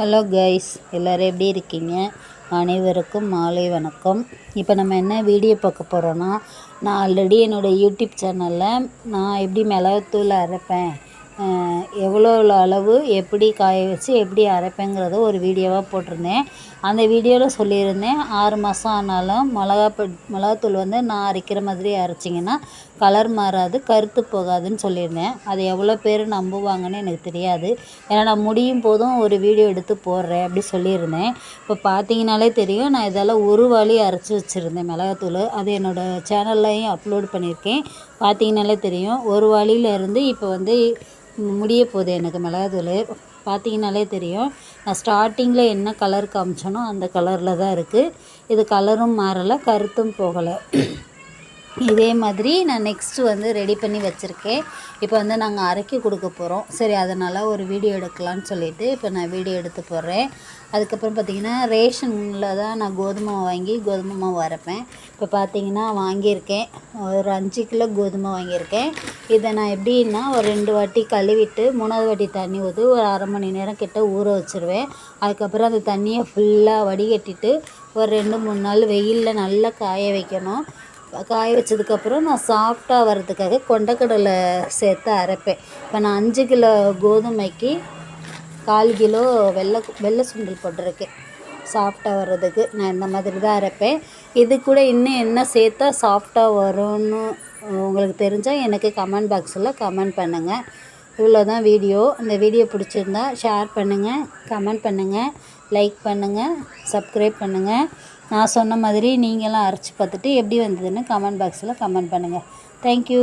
Hello guys எல்லோரும் எப்படி இருக்கீங்க? அனைவருக்கும் மாலை வணக்கம். இப்போ நம்ம என்ன வீடியோ பார்க்க போகிறோன்னா நான் ஆல்ரெடி என்னோடய யூடியூப் சேனலில் நான் எப்படி மிளகுத்தூள் அரைப்பேன் எவ்வளோ அளவு எப்படி காய வச்சு எப்படி அரைப்பேங்கிறத ஒரு வீடியோவாக போட்டிருந்தேன். அந்த வீடியோவில் சொல்லியிருந்தேன் ஆறு மாதம் ஆனாலும் மிளகா மிளகாத்தூள் வந்து நான் அரைக்கிற மாதிரி அரைச்சிங்கன்னா கலர் மாறாது கருத்து போகாதுன்னு சொல்லியிருந்தேன். அது எவ்வளோ பேர் நம்புவாங்கன்னு எனக்கு தெரியாது. ஏன்னா நான் முடியும் போதும் ஒரு வீடியோ எடுத்து போடுறேன் அப்படி சொல்லியிருந்தேன். இப்போ பார்த்தீங்கனாலே தெரியும் நான் இதெல்லாம் ஒரு வாளி அரைச்சி வச்சுருந்தேன் மிளகாத்தூள். அது என்னோடய சேனல்லையும் அப்லோட் பண்ணியிருக்கேன். பார்த்தீங்கனாலே தெரியும் ஒரு வழியிலேருந்து இருந்து இப்போ வந்து முடிய போகுது எனக்கு மிளகாத்தூள். பார்த்தீங்கனாலே தெரியும். நான் ஸ்டார்டிங்கில் என்ன கலர் காமிச்சேனோ அந்த கலரில் தான் இருக்குது இது கலரும் மாறலை கருத்தும் போகலை. இதே மாதிரி நான் நெக்ஸ்ட்டு வந்து ரெடி பண்ணி வச்சுருக்கேன். இப்போ வந்து நாங்கள் அரைக்க கொடுக்க போகிறோம் சரி அதனால் ஒரு வீடியோ எடுக்கலான்னு சொல்லிட்டு இப்போ நான் வீடியோ எடுத்து போடுறேன். அதுக்கப்புறம் பார்த்திங்கன்னா ரேஷனில் தான் நான் கோதுமை வாங்கி கோதுமை மாவு அரைப்பேன். இப்போ பார்த்திங்கன்னா வாங்கியிருக்கேன். ஒரு அஞ்சு கிலோ கோதுமை வாங்கியிருக்கேன். இதை நான் எப்படின்னா ஒரு ரெண்டு வாட்டி கழுவிட்டு மூணாவது வாட்டி தண்ணி ஊற்றி ஒரு அரை மணி நேரம் கிட்ட ஊற வச்சுருவேன். அதுக்கப்புறம் அந்த தண்ணியை ஃபுல்லாக வடிகட்டிட்டு ஒரு ரெண்டு மூணு நாள் வெயிலில் நல்லா காய வைக்கணும். காய வச்சதுக்கப்புறம் நான் சாஃப்டாக வர்றதுக்காக கொண்டக்கடலை சேர்த்து அரைப்பேன். இப்போ நான் அஞ்சு கிலோ கோதுமைக்கு கால் கிலோ வெள்ளை வெள்ளை சுண்டல் போட்டிருக்கேன். சாஃப்டாக வர்றதுக்கு நான் இந்த மாதிரி தான் அரைப்பேன். இது கூட இன்னும் என்ன சேர்த்தா சாஃப்டாக வரும்னு உங்களுக்கு தெரிஞ்சால் எனக்கு கமெண்ட் பாக்ஸில் கமெண்ட் பண்ணுங்கள் இவ்வளோ தான் வீடியோ. இந்த வீடியோ பிடிச்சிருந்தா ஷேர் பண்ணுங்கள் கமெண்ட் பண்ணுங்கள் லைக் பண்ணுங்கள் சப்ஸ்கிரைப் பண்ணுங்கள் நான் சொன்ன மாதிரி நீங்களாம் அரைச்சி பார்த்துட்டு எப்படி வந்ததுன்னு கமெண்ட் பாக்ஸில் கமெண்ட் பண்ணுங்கள் தேங்க்யூ